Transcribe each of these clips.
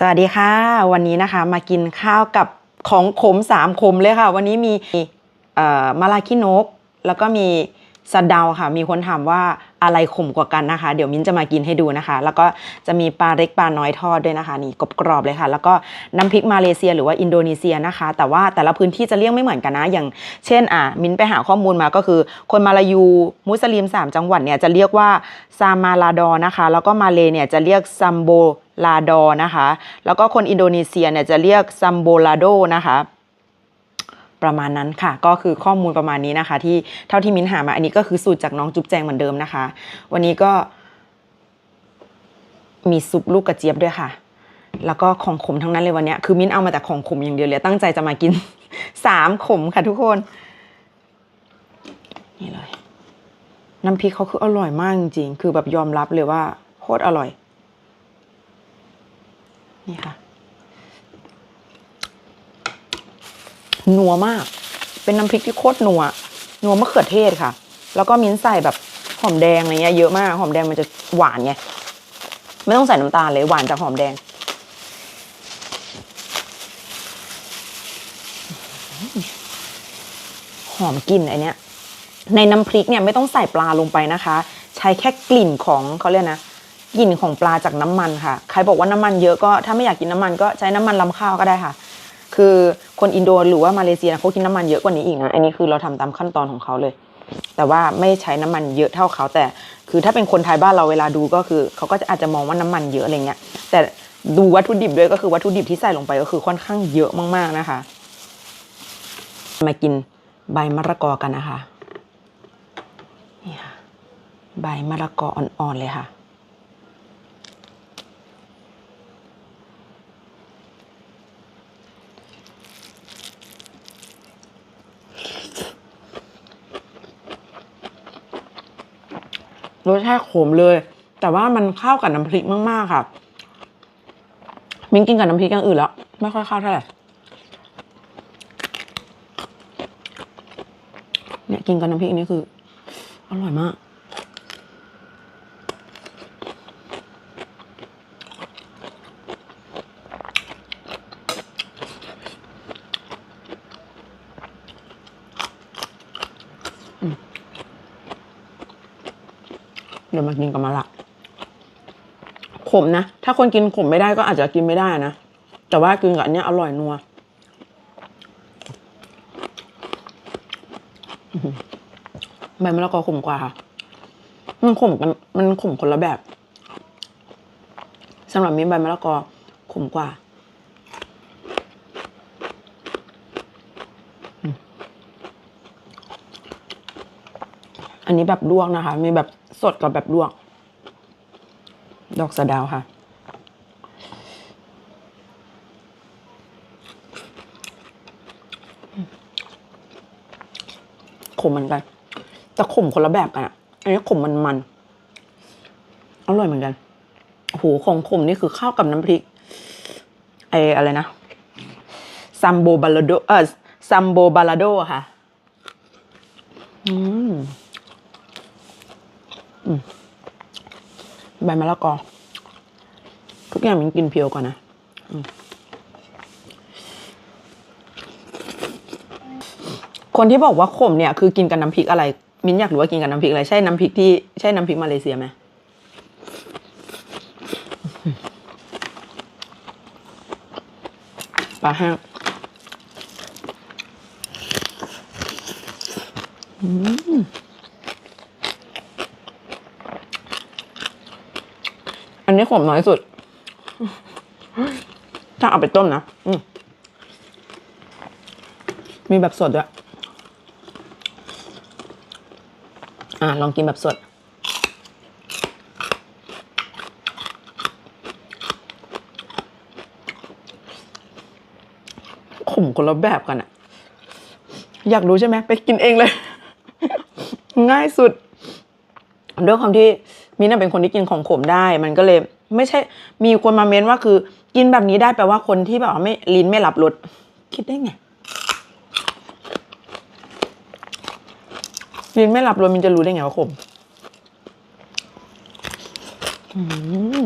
สวัสดีค่ะ วันนี้นะคะมากินข้าวกับของขมสามขมเลยค่ะ วันนี้มีมาลาคินก แล้วก็มีสะเดาค่ะ มีคนถามว่าอะไรขมกว่ากันนะคะ เดี๋ยวมิ้นจะมากินให้ดูนะคะ แล้วก็จะมีปลาเล็กปลาน้อยทอดด้วยนะคะ นี่กรอบๆเลยค่ะ แล้วก็น้ำพริกมาเลเซียหรือว่าอินโดนีเซียนะคะ แต่ว่าแต่ละพื้นที่จะเรียกไม่เหมือนกันนะ อย่างเช่นอะมิ้นไปหาข้อมูลมาก็คือ คนมาลายูมุสลิม 3 จังหวัดเนี่ยจะเรียกว่าซามาลาดอนะคะ แล้วก็มาเลเนี่ยจะเรียกซัมโบ ลาดอนะคะ แล้วก็คนอินโดนีเซียเนี่ยจะเรียกซัมโบลาโดนะคะประมาณนั้นค่ะ ก็คือข้อมูลประมาณนี้นะคะ ที่เท่าที่มิ้นหามา อันนี้ก็คือสูตรจากน้องจุ๊บแจงเหมือนเดิมนะคะ วันนี้ก็มีซุปลูกกระเจี๊ยบด้วยค่ะ แล้วก็ของขมทั้งนั้นเลยวันนี้คือมิ้นเอามาแต่ของขมอย่างเดียวเลย ตั้งใจจะมากินสามขมค่ะทุกคน นี่เลย น้ำพริกเขาคืออร่อยมากจริงๆคือแบบยอมรับเลยว่าโคตรอร่อย นี่ค่ะ นัวมาก เป็นน้ำพริกที่โคตรนัว นัวมะเขือเทศค่ะ แล้วก็มิ้นใส่แบบหอมแดงอะไรเงี้ยเยอะมาก หอมแดงมันจะหวานไง ไม่ต้องใส่น้ำตาลเลยหวานจากหอมแดง หอมกลิ่นไอเนี้ย ในน้ำพริกเนี่ยไม่ต้องใส่ปลาลงไปนะคะ ใช้แค่กลิ่นของเขาเรียกนะ กลิ่นของปลาจากน้ำมันค่ะ ใครบอกว่าน้ำมันเยอะก็ถ้าไม่อยากกินน้ำมันก็ใช้น้ำมันลำข้าวก็ได้ค่ะ คือคนอินโดหรือว่ามาเลเซียเขากินน้ำมันเยอะกว่านี้อีกนะ อันนี้คือเราทำตามขั้นตอนของเขาเลย แต่ว่าไม่ใช้น้ำมันเยอะเท่าเขา แต่ คือถ้าเป็นคนไทยบ้านเราเวลาดูก็คือเขาก็จะอาจจะมองว่าน้ำมันเยอะอะไรเงี้ย แต่ดูวัตถุดิบด้วยก็คือวัตถุดิบที่ใส่ลงไปก็คือค่อนข้างเยอะมากๆนะคะ มากินใบมะระกอกันนะคะนี่ค่ะใบมะระกออ่อนๆเลยค่ะ รสชาติขมเลย แต่ว่ามันเข้ากับน้ำพริกมากๆค่ะ มิ้งกินกับน้ำพริกอย่างอื่นแล้ว ไม่ค่อยเข้าเท่าไหร่เนี่ยกินกับน้ำพริกนี่คือ อร่อยมาก เดี๋ยวมา กินกับมะละขมนะ ถ้าคนกินขมไม่ได้ก็อาจจะกินไม่ได้นะ แต่ว่ากินกับอันเนี้ยอร่อยนัวใบมะละกอขมกว่าค่ะ มันขมกัน มันขมคนละแบบสำหรับมิ้นใบมะละกอขมกว่าอันนี้แบบลวกนะคะ มีแบบ สดกับแบบลวก ดอกสะดาวค่ะ ขมเหมือนกัน แต่ขมคนละแบบกันอะอันนี้ขมมันมันอร่อยเหมือนกันโหของขมนี่คือข้าวกับน้ำพริก ไออะไรนะซัมโบบาลาโดเออซัมโบบาลาโดค่ะ อืมอืม ใบมะละกอ ทุกอย่างมันกินเพียวก่อนนะคนที่บอกว่าขมเนี่ยคือกินกับน้ำพริกอะไร มิ้นอยากรู้ว่ากินกับน้ำพริกอะไร ใช่น้ำพริกที่ใช่น้ำพริกมาเลเซียไหมปลาแห้งอืม อันนี้ขมน้อยสุด ถ้าเอาไปต้มนะอืมมีแบบสดด้วยอะ ลองกินแบบสด ขมคนละแบบกันอะอยากรู้ใช่ไหม ไปกินเองเลย ง่ายสุด ด้วยความที่มินเป็นคนที่กินของขมได้ มันก็เลยไม่ใช่มีคนมาเม้นว่าคือ กินแบบนี้ได้แปลว่าคนที่แบบว่าไม่ลิ้นไม่รับรสคิดได้ไงลิ้นไม่รับรสมินจะรู้ได้ไงว่าขมอืม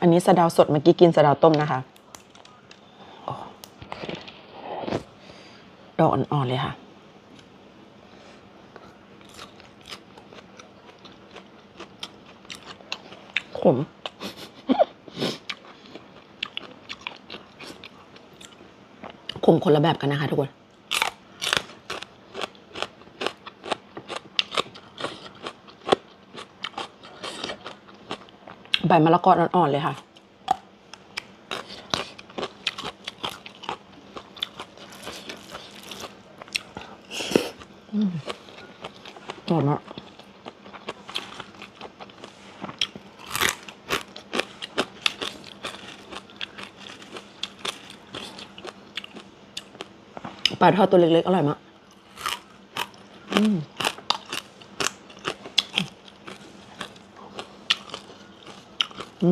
อันนี้สะดาวสดเมื่อกี้กินสะดาวต้มนะคะดอกอ่อนๆเลยค่ะ ขม มคนละแบบกันนะคะทุกคน ใบมะละกออ่อนๆเลยค่ะ อืมอร่อยมาก ปลาทอดตัวเล็กๆ อร่อยมาก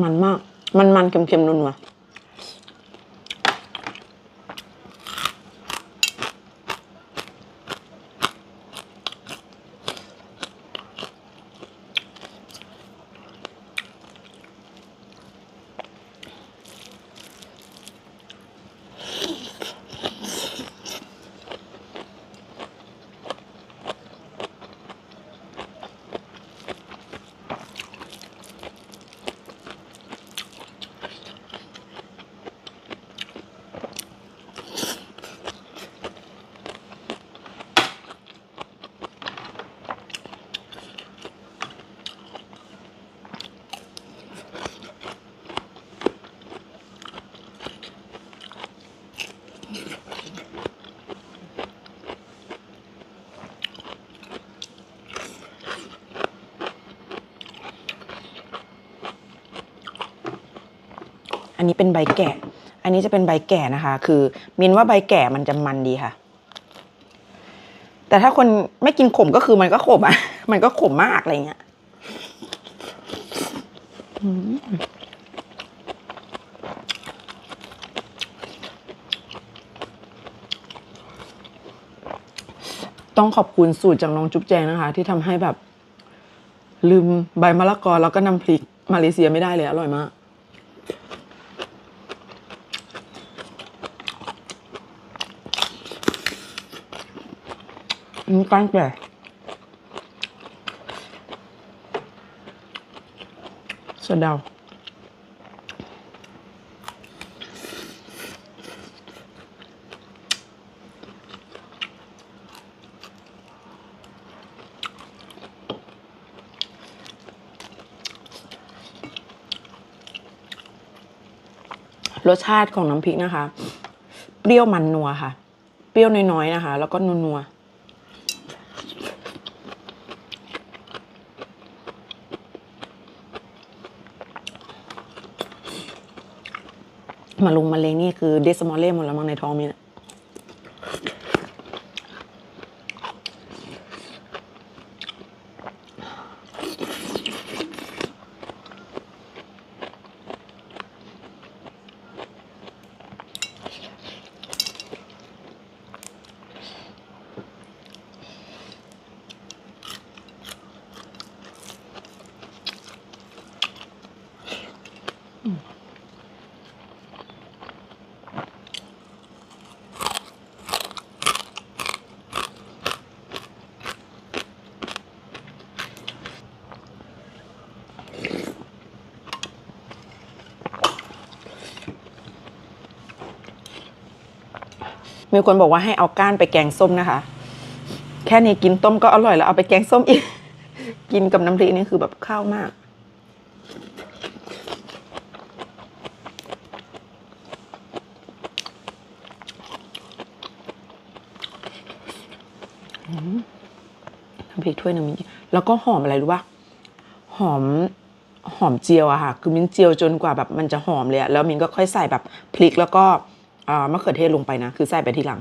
มันมาก มันมันๆเค็มๆ นุ่นวะ อันนี้เป็นใบแก่ อันนี้จะเป็นใบแก่นะคะ คือมินว่าใบแก่มันจะมันดีค่ะ แต่ถ้าคนไม่กินขมก็คือมันก็ขมอะ มันก็ขมมากอะไรเงี้ยต้องขอบคุณสูตรจากน้องจุ๊บแจงนะคะ ที่ทำให้แบบ ลืมใบมะละกอแล้วก็น้ำพริกมาเลเซียไม่ได้เลยอร่อยมาก มก้านแก่สะเดารสชาติของน้ำพริกนะคะ เปรี้ยวมันนัวค่ะ เปรี้ยวน้อยๆนะคะ แล้วก็นัวๆ มาลุงมาเลงนี่คือเดสมอลเล่หมดแล้วมั้งในท้องมีนะ มีคนบอกว่าให้เอาก้านไปแกงส้มนะคะ แค่นี้กินต้มก็อร่อยแล้วเอาไปแกงส้มอีก กินกับน้ำพริกนี่คือแบบข้าวมากอืมน้ำพริกถ้วยหนึ่งมีแล้วก็หอมอะไรรู้ป่ะหอมหอมเจียวอะค่ะ คือมิ้นเจียวจนกว่าแบบมันจะหอมเลยแล้วมิ้นก็ค่อยใส่แบบพริกแล้วก็ มะเขือเทศลงไปนะ คือใส่ไปทีหลัง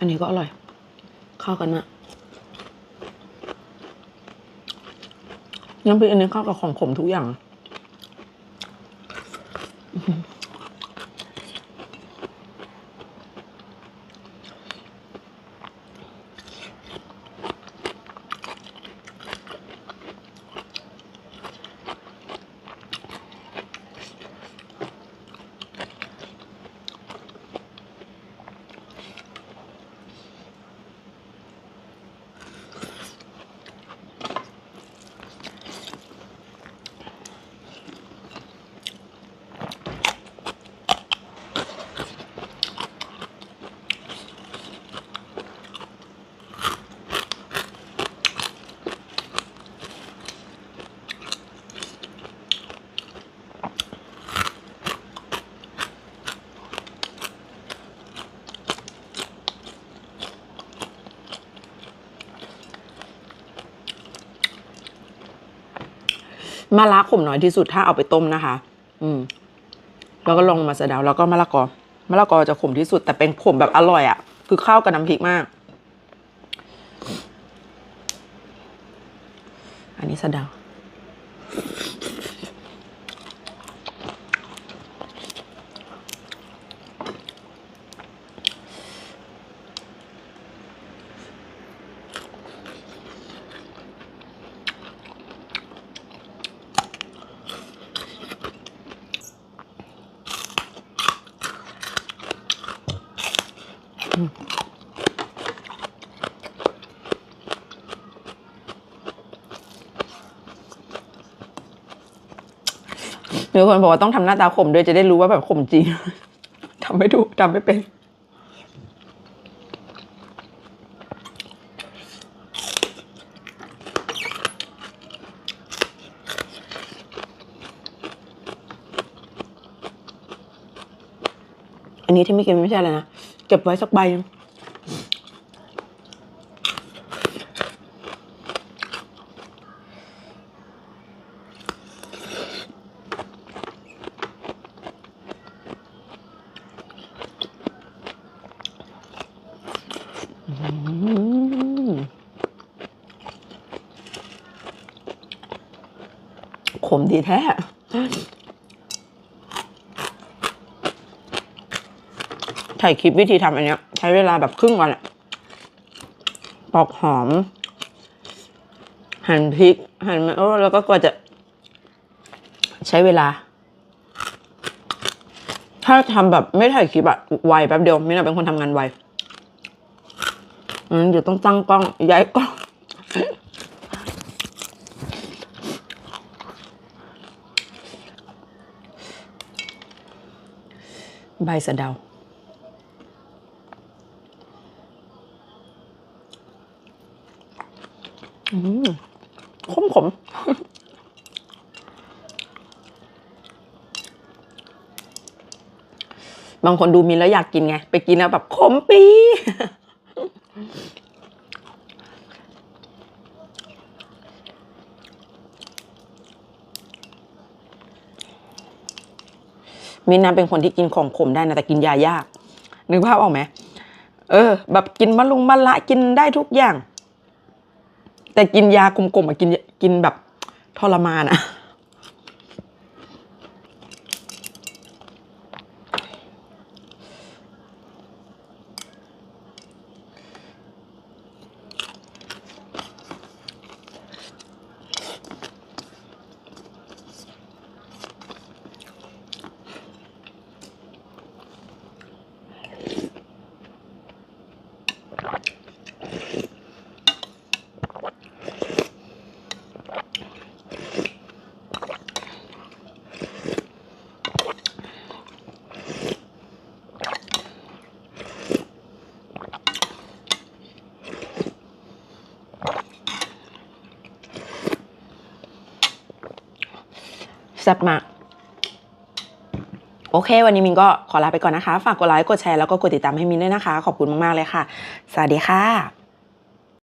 อันนี้ก็อร่อย เข้ากันนะน้ำพริกอันนี้เข้ากับของขมทุกอย่าง มะระขมน้อยที่สุดถ้าเอาไปต้มนะคะ อืม แล้วก็ลงมาสะเดาแล้วก็มะละกอมะละกอจะขมที่สุด แต่เป็นขมแบบอร่อยอะ่ะ คือเข้ากับน้ำพริกมาก อันนี้สะเดา มีคนบอกว่าต้องทำหน้าตาขมด้วยจะได้รู้ว่าแบบขมจริงทำไม่ถูกทำไม่เป็นอันนี้ที่ไม่กินไม่ใช่อะไรนะ เก็บไว้สักใบ ขมดีแท้ถ่ายคลิปวิธีทำอันเนี้ย ใช้เวลาแบบครึ่งวันอะปอกหอม หั่นพริก หั่นมะโอ้แล้วก็กว่าจะ ใช้เวลา ถ้าทำแบบไม่ถ่ายคลิปอะไวแป๊บเดียวไม่น่าเป็นคนทำงานไวอืมเดี๋ยวต้องตั้งกล้องย้ายกล้อง ใบสะเดา อืมขมขมบางคนดูมินแล้วอยากกินไง ไปกินแล้วแบบขมปี มินนะเป็นคนที่กินของขมได้นะแต่กินยายากนึกภาพออกไหมเออ แบบกินมะลุงมะละกินได้ทุกอย่าง แต่กินยากลมๆอะกินกินแบบทรมานอะ ซ่บมาก โอเค วันนี้มินก็ขอลาไปก่อนนะคะ ฝากกดไลค์ กดแชร์ แล้วก็กดติดตามให้มินด้วยนะคะ ขอบคุณมาก ๆ เลยค่ะ สวัสดีค่ะ